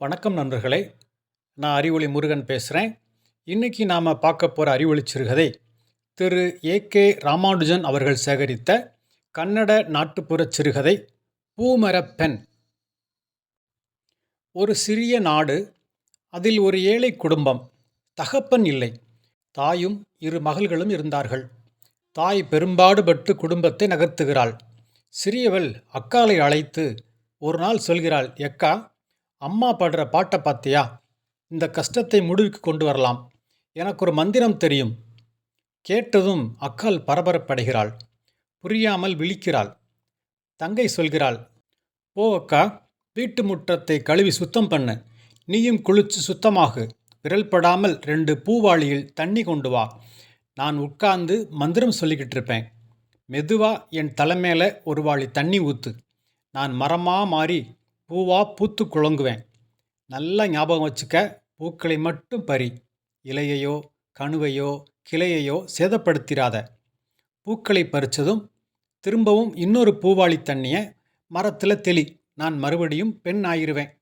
வணக்கம் நண்பர்களே. நான் அறிவொளி முருகன் பேசுகிறேன் இன்னைக்கு நாம் பார்க்க போகிற அறிவொளி சிறுகதை திரு ஏ கே ராமானுஜன் அவர்கள் சேகரித்த கன்னட நாட்டுப்புற சிறுகதை பூமரப் பெண். ஒரு சிறிய நாடு அதில் ஒரு ஏழை குடும்பம் தகப்பன் இல்லை தாயும் இரு மகள்களும் இருந்தார்கள். தாய் பெரும்பாடுபட்டு குடும்பத்தை நகர்த்துகிறாள். சிறியவள் அக்காலை அழைத்து ஒரு நாள் சொல்கிறாள் எக்கா அம்மா பாடுற பாட்டை பார்த்தியா? இந்த கஷ்டத்தை முடிவுக்கு கொண்டு வரலாம். எனக்கு ஒரு மந்திரம் தெரியும். கேட்டதும் அக்கால் பரபரப்படைகிறாள். புரியாமல் விழிக்கிறாள். தங்கை சொல்கிறாள் போ அக்கா வீட்டு முற்றத்தை கழுவி சுத்தம் பண்ணு. நீயும் குளிச்சு சுத்தமாகு. விரல் படாமல் ரெண்டு பூவாளியில் தண்ணி கொண்டு வா. நான் உட்கார்ந்து மந்திரம் சொல்லிக்கிட்டு இருப்பேன். மெதுவாக என் தலைமையில் ஒரு வாளி தண்ணி ஊற்று நான் மரமாக மாறி பூவா பூத்து குழங்குவேன். நல்லா ஞாபகம் வச்சுக்க பூக்களை மட்டும் பறி இலையையோ கணுவையோ கிளையையோ சேதப்படுத்திராத. பூக்களை பறிச்சதும் திரும்பவும் இன்னொரு பூவாளி தண்ணியை மரத்தில் தெளி நான் மறுபடியும் பெண் ஆயிருவேன்.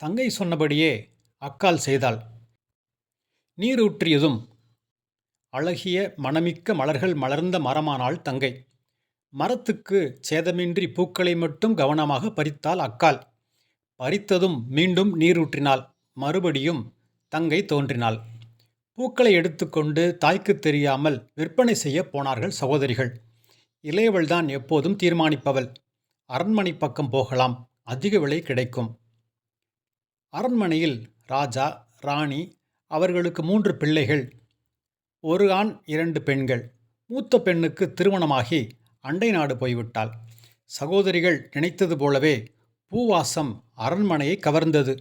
தங்கை சொன்னபடியே அக்கால் செய்தாள். நீர் ஊற்றியதும் அழகிய மணமிக்க மலர்கள் மலர்ந்த மரமானாள் தங்கை. மரத்துக்கு சேதமின்றி பூக்களை மட்டும் கவனமாக பறித்தாள் அக்கால். பறித்ததும் மீண்டும் நீரூற்றினாள். மறுபடியும் தங்கை தோன்றினாள். பூக்களை எடுத்துக்கொண்டு தாய்க்கு தெரியாமல் விற்பனை செய்ய போனார்கள் சகோதரிகள். இளையவள்தான் எப்போதும் தீர்மானிப்பவள். அரண்மனை பக்கம் போகலாம். அதிக விலை கிடைக்கும். அரண்மனையில் ராஜா ராணி அவர்களுக்கு மூன்று பிள்ளைகள். ஒரு ஆண் இரண்டு பெண்கள். மூத்த பெண்ணுக்கு திருமணமாகி அண்டை நாடு போய்விட்டாள். சகோதரிகள் நினைத்தது போலவே பூவாசம் அரண்மனையை கவர்ந்தது.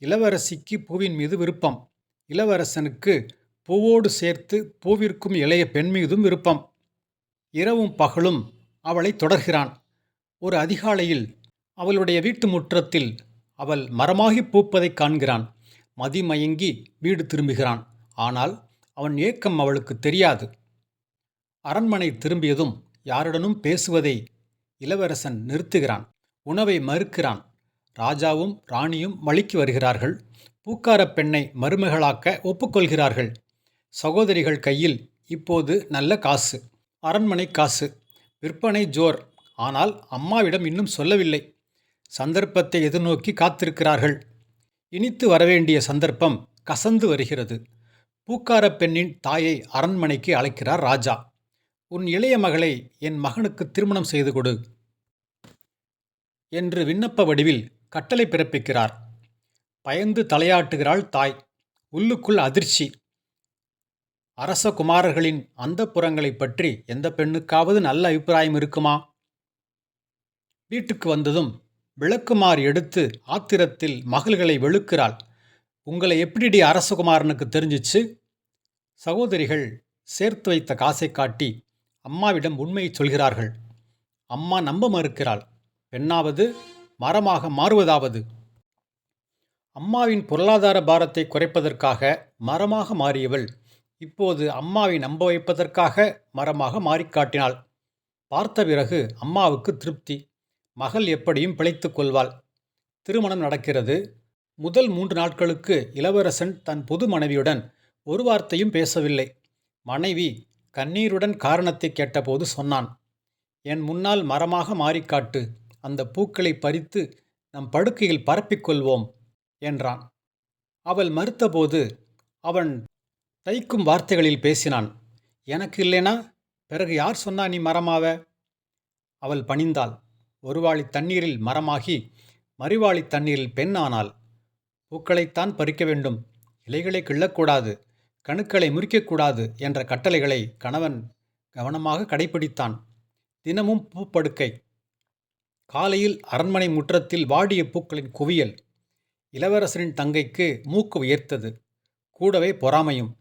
இளவரசிக்கு பூவின் மீது விருப்பம். இளவரசனுக்கு பூவோடு சேர்த்து பூவிற்கும் இளைய பெண் மீதும் விருப்பம். இரவும் பகலும் அவளை தொடர்கிறான். ஒரு அதிகாலையில் அவளுடைய வீட்டு முற்றத்தில் அவள் மரமாகி பூப்பதைக் காண்கிறான். மதிமயங்கி வீடு திரும்புகிறான். ஆனால் அவன் ஏக்கம் அவளுக்கு தெரியாது. அரண்மனை திரும்பியதும் யாருடனும் பேசுவதை இளவரசன் நிறுத்துகிறான் உணவை மறுக்கிறான். ராஜாவும் ராணியும் வழிக்கு வருகிறார்கள். பூக்காரப் பெண்ணை மருமகளாக்க ஒப்புக்கொள்கிறார்கள். சகோதரிகள் கையில் இப்போது நல்ல காசு அரண்மனை காசு விற்பனை ஜோர். ஆனால் அம்மாவிடம் இன்னும் சொல்லவில்லை. சந்தர்ப்பத்தை எதிர்நோக்கி காத்திருக்கிறார்கள். இனித்து வரவேண்டிய சந்தர்ப்பம் கசந்து வருகிறது. பூக்காரப் பெண்ணின் தாயை அரண்மனைக்கு அழைக்கிறார் ராஜா. உன் இளைய மகளை என் மகனுக்கு திருமணம் செய்து கொடு என்று விண்ணப்ப வடிவில் கட்டளை பிறப்பிக்கிறார். பயந்து தலையாட்டுகிறாள் தாய். உள்ளுக்குள் அதிர்ச்சி. அரச குமாரர்களின் அந்த புறங்களைப் பற்றி எந்த பெண்ணுக்காவது நல்ல அபிப்பிராயம் இருக்குமா? வீட்டுக்கு வந்ததும் விளக்குமாறு எடுத்து ஆத்திரத்தில் மகள்களை வெளுக்கிறாள். உங்களை எப்படிடி அரசகுமாரனுக்கு தெரிஞ்சிச்சு? சகோதரிகள் சேர்த்து வைத்த காசை காட்டி அம்மாவிடம் உண்மையை சொல்கிறார்கள். அம்மா நம்ப மறுக்கிறாள். பெண்ணாவது மரமாக மாறுவதாவது. அம்மாவின் பொருளாதார பாரத்தை குறைப்பதற்காக மரமாக மாறியவள் இப்போது அம்மாவை நம்ப வைப்பதற்காக மரமாக மாறிக்காட்டினாள் பார்த்த பிறகு அம்மாவுக்கு திருப்தி. மகள் எப்படியும் பிழைத்து கொள்வாள். திருமணம் நடக்கிறது. முதல் மூன்று நாட்களுக்கு இளவரசன் தன் புது மனைவியுடன் ஒரு வார்த்தையும் பேசவில்லை. மனைவி கண்ணீருடன் காரணத்தை கேட்டபோது சொன்னான் என் முன்னால் மரமாக மாறிக்காட்டு அந்த பூக்களை பறித்து நம் படுக்கையில் பரப்பிக்கொள்வோம் என்றான். அவள் மறுத்தபோது அவன் தைக்கும் வார்த்தைகளில் பேசினான் எனக்கு இல்லைனா பிறகு யார் சொன்னா நீ மரமாவ? அவள் பணிந்தாள். ஒருவாளி தண்ணீரில் மரமாகி மறுவாளி தண்ணீரில் பெண் ஆனாள். பூக்களைத்தான் பறிக்க வேண்டும் இலைகளை கிள்ளக்கூடாது கணுக்களை முறிக்கக்கூடாது என்ற கட்டளைகளை கணவன் கவனமாக கடைபிடித்தான் தினமும் பூப்படுக்கை. காலையில் அரண்மனை முற்றத்தில் வாடிய பூக்களின் குவியல். இளவரசரின் தங்கைக்கு மூக்கு உயர்த்தது. கூடவே பொறாமையும்.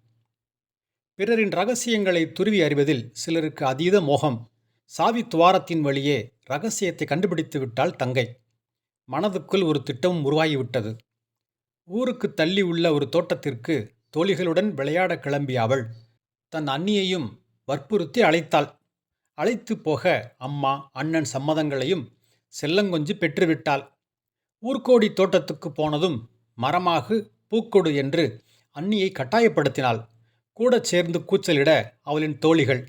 பிறரின் ரகசியங்களை துருவி அறிவதில் சிலருக்கு அதீத மோகம். சாவி துவாரத்தின் வழியே ரகசியத்தை கண்டுபிடித்து விட்டாள் தங்கை. மனதுக்குள் ஒரு திட்டமும் உருவாகிவிட்டது. ஊருக்கு தள்ளி உள்ள ஒரு தோட்டத்திற்கு தோழிகளுடன் விளையாட கிளம்பிய அவள் தன் அண்ணியையும் வற்புறுத்தி அழைத்தாள். அழைத்து போக அம்மா அண்ணன் சம்மதங்களையும் செல்லங்கொஞ்சு பெற்றுவிட்டாள். ஊர்க்கோடி தோட்டத்துக்கு போனதும் மரமாகு பூக்கொடு என்று அண்ணியை கட்டாயப்படுத்தினாள். கூட சேர்ந்து கூச்சலிட அவளின் தோழிகள்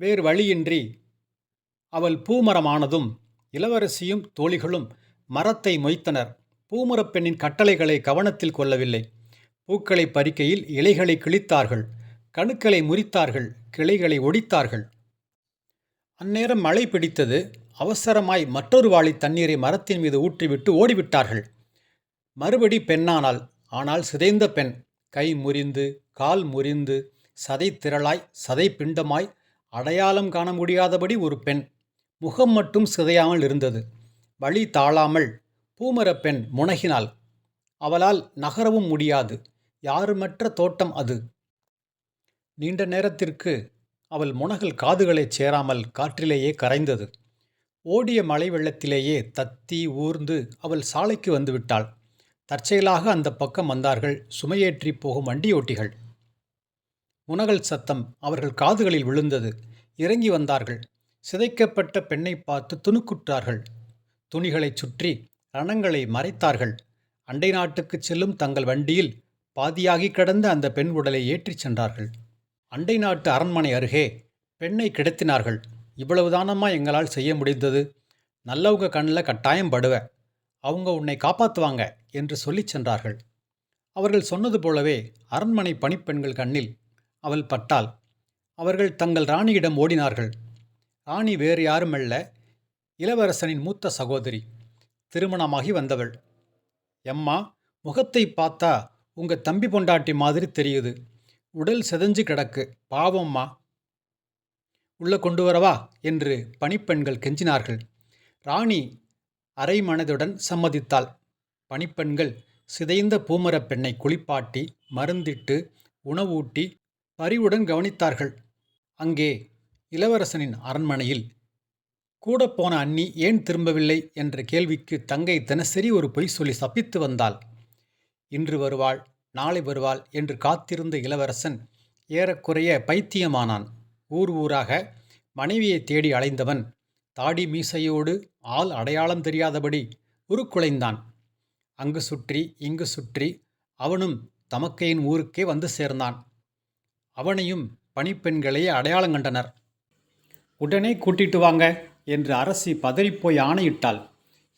வேறு வழியின்றி அவள் பூமரமானதும் இளவரசியும் தோழிகளும் மரத்தை மொய்த்தனர். பூமரப் பெண்ணின் கட்டளைகளை கவனத்தில் கொள்ளவில்லை. பூக்களை பறிக்கையில் இலைகளை கிழித்தார்கள் கணுக்களை முறித்தார்கள் கிளைகளை ஒடித்தார்கள். அந்நேரம் மழை பிடித்தது அவசரமாய் மற்றொரு வாளி தண்ணீரை மரத்தின் மீது ஊற்றிவிட்டு ஓடிவிட்டார்கள். மறுபடி பெண்ணானால் ஆனால் சிதைந்த பெண். கை முறிந்து கால் முறிந்து சதை திரளாய் சதை பிண்டமாய் அடையாளம் காண முடியாதபடி ஒரு பெண். முகம் மட்டும் சிதையாமல் இருந்தது. வழி தாழாமல் பூமரப் பெண் முனகினாள். அவளால் நகரவும் முடியாது. யாருமற்ற தோட்டம் அது? நீண்ட நேரத்திற்கு அவள் முனகல் காதுகளைச் சேராமல் காற்றிலேயே கரைந்தது. ஓடிய மழை வெள்ளத்திலேயே தத்தி ஊர்ந்து அவள் சாலைக்கு வந்துவிட்டாள். தற்செயலாக அந்த பக்கம் வந்தார்கள் சுமையேற்றி போகும் வண்டியோட்டிகள். முனகல் சத்தம் அவர்கள் காதுகளில் விழுந்தது. இறங்கி வந்தார்கள். சிதைக்கப்பட்ட பெண்ணை பார்த்து துணுக்குற்றார்கள். துணிகளைச் சுற்றி ரணங்களை மறைத்தார்கள். அண்டை நாட்டுக்குச் செல்லும் தங்கள் வண்டியில் பாதியாகி கிடந்த அந்த பெண் உடலை ஏற்றிச் சென்றார்கள். அண்டை நாட்டு அரண்மனை அருகே பெண்ணை கிடத்தினார்கள். இவ்வளவுதானம்மா எங்களால் செய்ய முடிந்தது? நல்லவங்க கண்ணில் கட்டாயம் படுவ. அவங்க உன்னை காப்பாற்றுவாங்க என்று சொல்லிச் சென்றார்கள். அவர்கள் சொன்னது போலவே அரண்மனை பணிப்பெண்கள் கண்ணில் அவள் பட்டாள். அவர்கள் தங்கள் ராணியிடம் ஓடினார்கள். ராணி வேறு யாருமல்ல. இளவரசனின் மூத்த சகோதரி. திருமணமாகி வந்தவள். எம்மா முகத்தை பார்த்தா உங்கள் தம்பி பொண்டாட்டி மாதிரி தெரியுது. உடல் செதஞ்சு கிடக்கு. பாவம்மா. உள்ளே கொண்டு வரவா? என்று பணிப்பெண்கள் கெஞ்சினார்கள். ராணி அரை மனதுடன் சம்மதித்தாள். பணிப்பெண்கள் சிதைந்த பூமரப் பெண்ணை குளிப்பாட்டி மருந்திட்டு உணவூட்டி பரிவுடன் கவனித்தார்கள். அங்கே இளவரசனின் அரண்மனையில் கூட போன அண்ணி ஏன் திரும்பவில்லை? என்ற கேள்விக்கு தங்கை தினசரி ஒரு பொய் சொல்லி சப்பித்து வந்தாள். இன்று வருவாள் நாளை வருவாள் என்று காத்திருந்த இளவரசன் ஏறக்குறைய பைத்தியமானான். ஊர் ஊராக மனைவியை தேடி அலைந்தவன் தாடி மீசையோடு ஆள் அடையாளம் தெரியாதபடி உருக்குலைந்தான். அங்கு சுற்றி இங்கு சுற்றி அவனும் தமக்கையின் ஊருக்கே வந்து சேர்ந்தான். அவனையும் பணிப்பெண்களே அடையாளம் கண்டனர். உடனே கூட்டிட்டு வாங்க என்று அரசி பதறிப்போய் ஆணையிட்டாள்.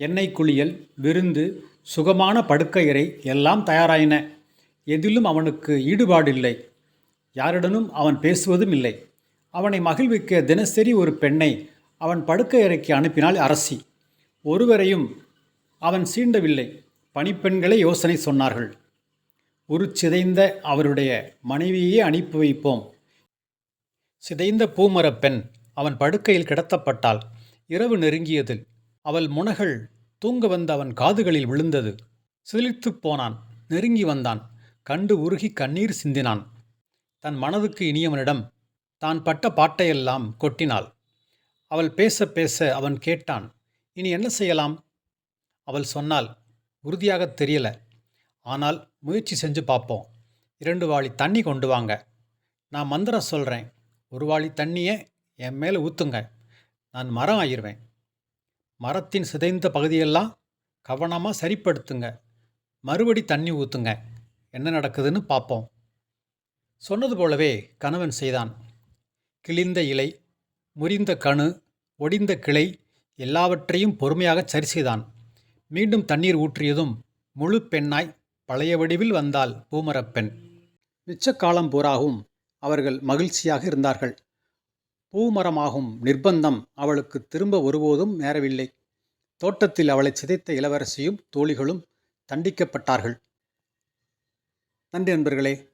எண்ணெய் குளியல் விருந்து சுகமான படுக்கையறை எல்லாம் தயாராயின. எதிலும் அவனுக்கு ஈடுபாடில்லை. யாருடனும் அவன் பேசுவதும் இல்லை. அவனை மகிழ்விக்க தினசரி ஒரு பெண்ணை அவன் படுக்கையறைக்கு அனுப்பினாள் அரசி. ஒருவரையும் அவன் சீண்டவில்லை. பணிப்பெண்களை யோசனை சொன்னார்கள். ஒரு சிதைந்த அவருடைய மனைவியே அனுப்பி வைப்போம். சிதைந்த பூமரப் பெண் அவன் படுக்கையில் கிடத்தப்பட்டாள். இரவு நெருங்கியது அவள் முனகள் தூங்க வந்த அவன் காதுகளில் விழுந்தது. சிலித்துப் போனான். நெருங்கி வந்தான். கண்டு உருகி கண்ணீர் சிந்தினான். தன் மனதுக்கு இனியவனிடம் தான் பட்ட பாட்டையெல்லாம் கொட்டினாள். அவள் பேச பேச அவன் கேட்டான் இனி என்ன செய்யலாம்? அவள் சொன்னால் உறுதியாக தெரியல. ஆனால் முயற்சி செஞ்சு பார்ப்போம். இரண்டு வாளி தண்ணி கொண்டு வாங்க. நான் மந்திரம் சொல்கிறேன் ஒரு வாளி தண்ணியை என் மேலே ஊற்றுங்க நான் மரம் ஆயிடுவேன் மரத்தின் சிதைந்த பகுதியெல்லாம் கவனமாக சரிப்படுத்துங்க. மறுபடி தண்ணி ஊற்றுங்க என்ன நடக்குதுன்னு பார்ப்போம் சொன்னது போலவே கணவன் செய்தான். கிழிந்த இலை முறிந்த கணு ஒடிந்த கிளை எல்லாவற்றையும் பொறுமையாக சரி செய்தான். மீண்டும் தண்ணீர் ஊற்றியதும் முழு பெண்ணாய் பழைய வடிவில் வந்தாள் பூமரப்பெண் மிச்ச காலம் பூராகவும் அவர்கள் மகிழ்ச்சியாக இருந்தார்கள். பூமரமாகும் நிர்பந்தம் அவளுக்கு திரும்ப ஒருபோதும் நேரவில்லை. தோட்டத்தில் அவளை சிதைத்த இளவரசியும் தோழிகளும் தண்டிக்கப்பட்டார்கள். நன்றி நண்பர்களே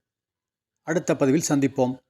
அடுத்த பதிவில் சந்திப்போம்.